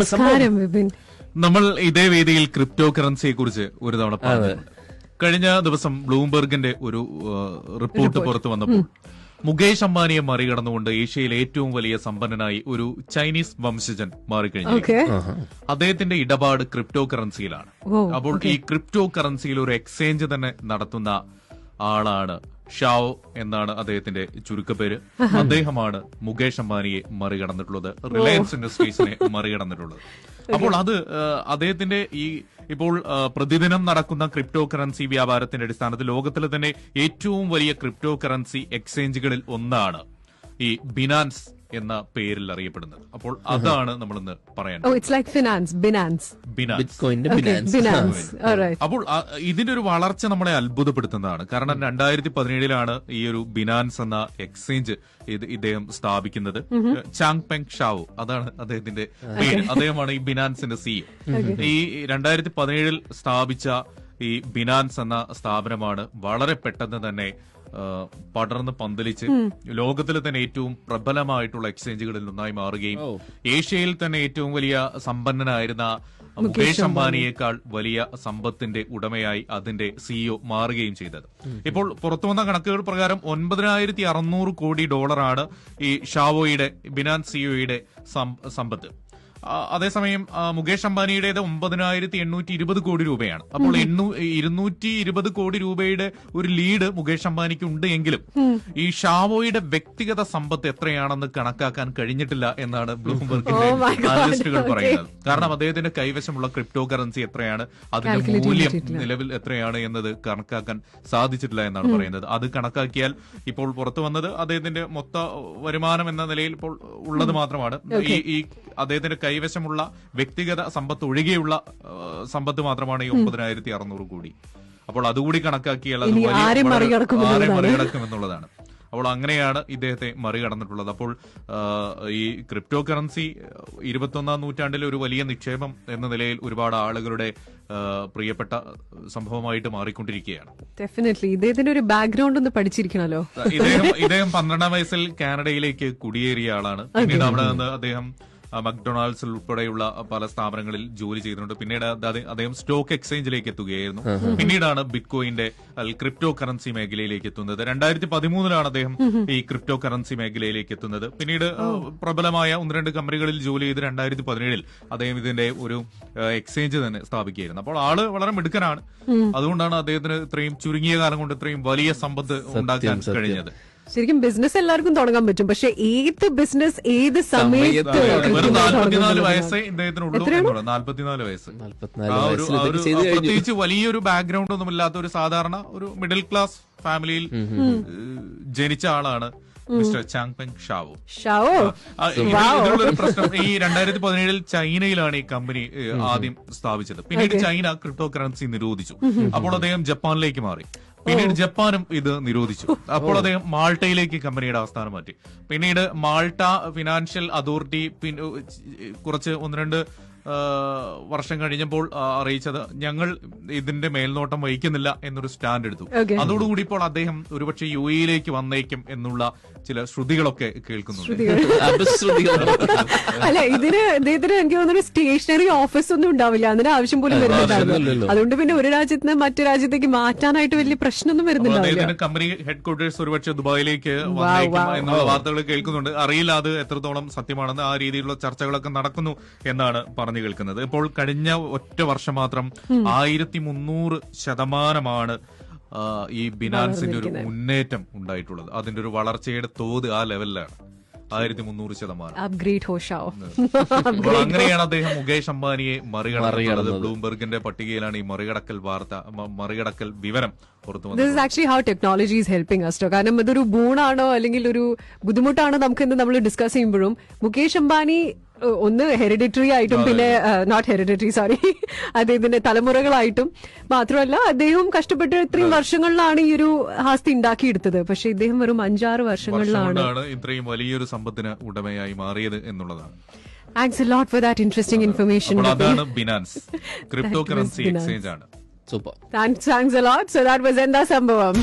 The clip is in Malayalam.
നമസ്കാരം വിപിൻ. നമ്മൾ ഇതേ വേദിയിൽ ക്രിപ്റ്റോ കറൻസിയെ കുറിച്ച് ഒരു തവണ പറഞ്ഞിട്ടുണ്ട്. കഴിഞ്ഞ ദിവസം ബ്ലൂംബെർഗിന്റെ ഒരു റിപ്പോർട്ട് പുറത്തു വന്നപ്പോൾ മുകേഷ് അംബാനിയെ മറികടന്നുകൊണ്ട് ഏഷ്യയിലെ ഏറ്റവും വലിയ സമ്പന്നനായി ഒരു ചൈനീസ് വംശജൻ മാറിക്കഴിഞ്ഞു. അദ്ദേഹത്തിന്റെ ഇടപാട് ക്രിപ്റ്റോ കറൻസിയിലാണ് അപ്പോൾ ഈ ക്രിപ്റ്റോ കറൻസിയിൽ ഒരു എക്സ്ചേഞ്ച് തന്നെ നടത്തുന്ന ആളാണ് ഷാവോ എന്നാണ് അദ്ദേഹത്തിന്റെ ചുരുക്കപ്പേര്. അദ്ദേഹമാണ് മുകേഷ് അംബാനിയെ മറികടന്നിട്ടുള്ളത്. റിലയൻസ് ഇൻഡസ്ട്രീസിനെ മറികടന്നിട്ടുള്ളത്. അപ്പോൾ അത് അദ്ദേഹത്തിന്റെ ഈ ഇപ്പോൾ പ്രതിദിനം നടക്കുന്ന ക്രിപ്റ്റോ കറൻസി വ്യാപാരത്തിന്റെ അടിസ്ഥാനത്തിൽ ലോകത്തിലെ തന്നെ ഏറ്റവും വലിയ ക്രിപ്റ്റോ കറൻസി എക്സ്ചേഞ്ചുകളിൽ ഒന്നാണ് ഈ ബിനാൻസ്. എന്ന പേരിൽ അറിയപ്പെടുന്നത്. അപ്പോൾ അതാണ് നമ്മൾ ഇന്ന് പറയാൻ ഓ it's like finance Binance Binance Binance അപ്പോൾ ഇതിന്റെ ഒരു വളർച്ച നമ്മളെ അത്ഭുതപ്പെടുത്തുന്നതാണ്. കാരണം രണ്ടായിരത്തി പതിനേഴിലാണ് ഈ ഒരു ബിനാൻസ് എന്ന എക്സ്ചേഞ്ച് ഇത് ഇദ്ദേഹം സ്ഥാപിക്കുന്നത്. Chang Peng Zhao. അതാണ് അദ്ദേഹത്തിന്റെ പേര്. അദ്ദേഹമാണ് ഈ ബിനാൻസിന്റെ സി ഈ രണ്ടായിരത്തി പതിനേഴിൽ സ്ഥാപിച്ച ഈ ബിനാൻസ് എന്ന സ്ഥാപനമാണ് വളരെ പെട്ടെന്ന് തന്നെ പടർന്ന് പന്തലിച്ച് ലോകത്തിലെ തന്നെ ഏറ്റവും പ്രബലമായിട്ടുള്ള എക്സ്ചേഞ്ചുകളിൽ ഒന്നായി മാറുകയും ഏഷ്യയിൽ തന്നെ ഏറ്റവും വലിയ സമ്പന്നനായിരുന്ന മുകേഷ് അംബാനിയേക്കാൾ വലിയ സമ്പത്തിന്റെ ഉടമയായി അതിന്റെ സിഇഒ മാറുകയും ചെയ്തത്. ഇപ്പോൾ പുറത്തു വന്ന കണക്കുകൾ പ്രകാരം ഒൻപതിനായിരത്തി അറുന്നൂറ് കോടി ഡോളറാണ് ഈ ഷാവോയുടെ ബിനാൻ സിഇഒയുടെ സമ്പത്ത്. ആ, അതേസമയം മുകേഷ് അംബാനിയുടേത് ഒമ്പതിനായിരത്തി എണ്ണൂറ്റി ഇരുപത് കോടി രൂപയാണ്. അപ്പോൾ എണ്ണൂ ഇരുന്നൂറ്റി ഇരുപത് കോടി രൂപയുടെ ഒരു ലീഡ് മുകേഷ് അംബാനിക്ക് ഉണ്ട് എങ്കിലും ഈ ഷാവോയുടെ വ്യക്തിഗത സമ്പത്ത് എത്രയാണെന്ന് കണക്കാക്കാൻ കഴിഞ്ഞിട്ടില്ല എന്നാണ് ബ്ലൂംബർഗിന്റെ Oh അനലിസ്റ്റുകൾ പറയുന്നത്. കാരണം അദ്ദേഹത്തിന്റെ കൈവശമുള്ള ക്രിപ്റ്റോ കറൻസി എത്രയാണ് അതിന്റെ മൂല്യം നിലവിൽ എത്രയാണ് എന്നത് കണക്കാക്കാൻ സാധിച്ചിട്ടില്ല എന്നാണ് പറയുന്നത്. അത് കണക്കാക്കിയാൽ ഇപ്പോൾ പുറത്തു വന്നത് അദ്ദേഹത്തിന്റെ മൊത്ത വരുമാനം എന്ന നിലയിൽ ഇപ്പോൾ ഉള്ളത് മാത്രമാണ്. ഈ അദ്ദേഹത്തിന്റെ കൈവശമുള്ള വ്യക്തിഗത സമ്പത്ത് ഒഴികെയുള്ള സമ്പത്ത് മാത്രമാണ് ഈ ഒമ്പതിനായിരത്തി അറുന്നൂറ് കോടി. അപ്പോൾ അതുകൂടി കണക്കാക്കിയാൽ അത് ആരെ മറികടക്കും എന്നുള്ളതാണ്. അപ്പോൾ അങ്ങനെയാണ് ഇദ്ദേഹത്തെ മറികടന്നിട്ടുള്ളത്. അപ്പോൾ ഈ ക്രിപ്റ്റോ കറൻസി ഇരുപത്തൊന്നാം നൂറ്റാണ്ടിൽ ഒരു വലിയ നിക്ഷേപം എന്ന നിലയിൽ ഒരുപാട് ആളുകളുടെ പ്രിയപ്പെട്ട സംഭവമായിട്ട് മാറിക്കൊണ്ടിരിക്കുകയാണ്. ഡെഫിനറ്റ്ലി ഇദ്ദേഹത്തിന്റെ ഒരു ബാക്ക്ഗ്രൗണ്ട് ഒന്ന് പഠിച്ചിരിക്കണല്ലോ ഇദ്ദേഹം ഇദ്ദേഹം പന്ത്രണ്ടാം വയസ്സിൽ കാനഡയിലേക്ക് കുടിയേറിയ ആളാണ്. പിന്നീട് അവിടെ നിന്ന് അദ്ദേഹം ആ, മക്ഡൊണാൾഡ്സിൽ ഉൾപ്പെടെയുള്ള പല സ്ഥാപനങ്ങളിൽ ജോലി ചെയ്തിട്ടുണ്ട്. പിന്നീട് അദ്ദേഹം സ്റ്റോക്ക് എക്സ്ചേഞ്ചിലേക്ക് എത്തുകയായിരുന്നു. പിന്നീടാണ് ബിറ്റ്കോയിന്റെ ക്രിപ്റ്റോ കറൻസി മേഖലയിലേക്ക് എത്തുന്നത്. രണ്ടായിരത്തി പതിമൂന്നിലാണ് അദ്ദേഹം ഈ ക്രിപ്റ്റോ കറൻസി മേഖലയിലേക്ക് എത്തുന്നത്. പിന്നീട് പ്രബലമായ ഒന്ന് രണ്ട് കമ്പനികളിൽ ജോലി ചെയ്ത് രണ്ടായിരത്തി പതിനേഴിൽ അദ്ദേഹം ഇതിന്റെ ഒരു എക്സ്ചേഞ്ച് തന്നെ സ്ഥാപിക്കുകയായിരുന്നു. അപ്പോൾ ആൾ വളരെ മിടുക്കനാണ്. അതുകൊണ്ടാണ് അദ്ദേഹത്തിന് ഇത്രയും ചുരുങ്ങിയ കാലം കൊണ്ട് ഇത്രയും വലിയ സമ്പത്ത് ഉണ്ടാക്കാൻ കഴിഞ്ഞത്. ശരിക്കും ബിസിനസ് എല്ലാവർക്കും തുടങ്ങാൻ പറ്റും. പക്ഷെ ഏത് ബിസിനസ് ഏത് സമയത്ത് നാല്പത്തിനാല് വയസ്സേ ഇദ്ദേഹത്തിനുള്ളൂ എന്നുള്ളത്. നാല്പത്തിനാല് വയസ്സ്. പ്രത്യേകിച്ച് വലിയൊരു ബാക്ക്ഗ്രൗണ്ട് ഒന്നും ഇല്ലാത്ത ഒരു സാധാരണ ഒരു മിഡിൽ ക്ലാസ് ഫാമിലിയിൽ ജനിച്ച ആളാണ് mister Chang Peng Zhao? Zhao ഇതിനുള്ളൊരു പ്രശ്നം ഈ രണ്ടായിരത്തി പതിനേഴിൽ ചൈനയിലാണ് ഈ കമ്പനി ആദ്യം സ്ഥാപിച്ചത്. പിന്നീട് ചൈന ക്രിപ്റ്റോ കറൻസി നിരോധിച്ചു അപ്പോൾ അദ്ദേഹം ജപ്പാനിലേക്ക് മാറി. പിന്നീട് ജപ്പാനും ഇത് നിരോധിച്ചു. അപ്പോൾ അദ്ദേഹം മാൾട്ടയിലേക്ക് കമ്പനിയുടെ ആസ്ഥാനം മാറ്റി. പിന്നീട് മാൾട്ട ഫിനാൻഷ്യൽ അതോറിറ്റി പിന്നെ കുറച്ച് ഒന്ന് രണ്ട് വർഷം കഴിഞ്ഞപ്പോൾ അറിയിച്ചത് ഞങ്ങൾ ഇതിന്റെ മേൽനോട്ടം വഹിക്കുന്നില്ല എന്നൊരു സ്റ്റാൻഡ് എടുത്തു. അതോടുകൂടി ഇപ്പോൾ അദ്ദേഹം ഒരുപക്ഷെ യു എയിലേക്ക് വന്നേക്കും എന്നുള്ള ചില ശ്രുതികളൊക്കെ കേൾക്കുന്നുണ്ട്. അല്ല ഇതിന് ഇദ്ദേഹത്തിന് എനിക്ക് തോന്നുന്നു സ്റ്റേഷനറി ഓഫീസ് ഒന്നും ഉണ്ടാവില്ല. അതിന് ആവശ്യം പോലും വരുന്നുണ്ടാവില്ല അതുകൊണ്ട് പിന്നെ ഒരു രാജ്യത്ത് നിന്ന് മറ്റു രാജ്യത്തേക്ക് മാറ്റാനായിട്ട് വലിയ പ്രശ്നമൊന്നും വരുന്നില്ല. വരുന്നുണ്ടാവില്ല കമ്പനി ഹെഡ് ക്വാർട്ടേഴ്സ് ഒരുപക്ഷെ ദുബായിലേക്ക് വന്നേക്കും എന്നുള്ള വാർത്തകൾ കേൾക്കുന്നുണ്ട്. അറിയില്ല അത് എത്രത്തോളം സത്യമാണെന്ന് ആ രീതിയിലുള്ള ചർച്ചകളൊക്കെ നടക്കുന്നു എന്നാണ് പറഞ്ഞു കേൾക്കുന്നത് ഇപ്പോൾ കഴിഞ്ഞ ഒറ്റ വർഷം മാത്രം ആയിരത്തി മുന്നൂറ് ശതമാനമാണ് ഈ ബിനാൻസിന്റെ ഒരു മുന്നേറ്റം ഉണ്ടായിട്ടുള്ളത്. അതിന്റെ ഒരു വളർച്ചയുടെ തോത് ആ ലെവലിലാണ്. ആയിരത്തി മുന്നൂറ് ശതമാനം അപ്ഗ്രേഡ് ഹോഷാവോ അങ്ങനെയാണ് അദ്ദേഹം മുകേഷ് അംബാനിയെ മറികടക്കുന്നത്. ബ്ലൂംബെർഗിന്റെ പട്ടികയിലാണ് ഈ മറികടക്കൽ വാർത്ത മറികടക്കൽ വിവരം പുറത്തു വന്നത്. This is actually how technology is helping us to കാരണം ഇതൊരു ബൂണാണോ അല്ലെങ്കിൽ ഒരു ബുദ്ധിമുട്ടാണോ നമുക്ക് ഇന്ന് നമ്മൾ ഡിസ്കസ് ചെയ്യുമ്പോഴും മുകേഷ് അംബാനി ഒന്ന് ഹെറിഡിറ്ററി ആയിട്ടും പിന്നെ നോട്ട് ഹെറിഡിറ്ററി സോറി അദ്ദേഹത്തിന്റെ തലമുറകളായിട്ടും മാത്രമല്ല അദ്ദേഹം കഷ്ടപ്പെട്ട് ഇത്രയും വർഷങ്ങളിലാണ് ഈ ഒരു ആസ്തി ഉണ്ടാക്കിയെടുത്തത്. പക്ഷെ ഇദ്ദേഹം വെറും അഞ്ചാറ് വർഷം വർഷങ്ങളിലാണ് ഇത്രയും വലിയൊരു സമ്പത്തിന് ഉടമയായി മാറിയത് എന്നുള്ളതാണ്. Thanks lot for that interesting information അതാണ് ബിനാൻസ് ക്രിപ്റ്റോ കറൻസി എക്സ്ചേഞ്ച് ആണ്. Super thanks thanks lot so that was എന്താ സംഭവം?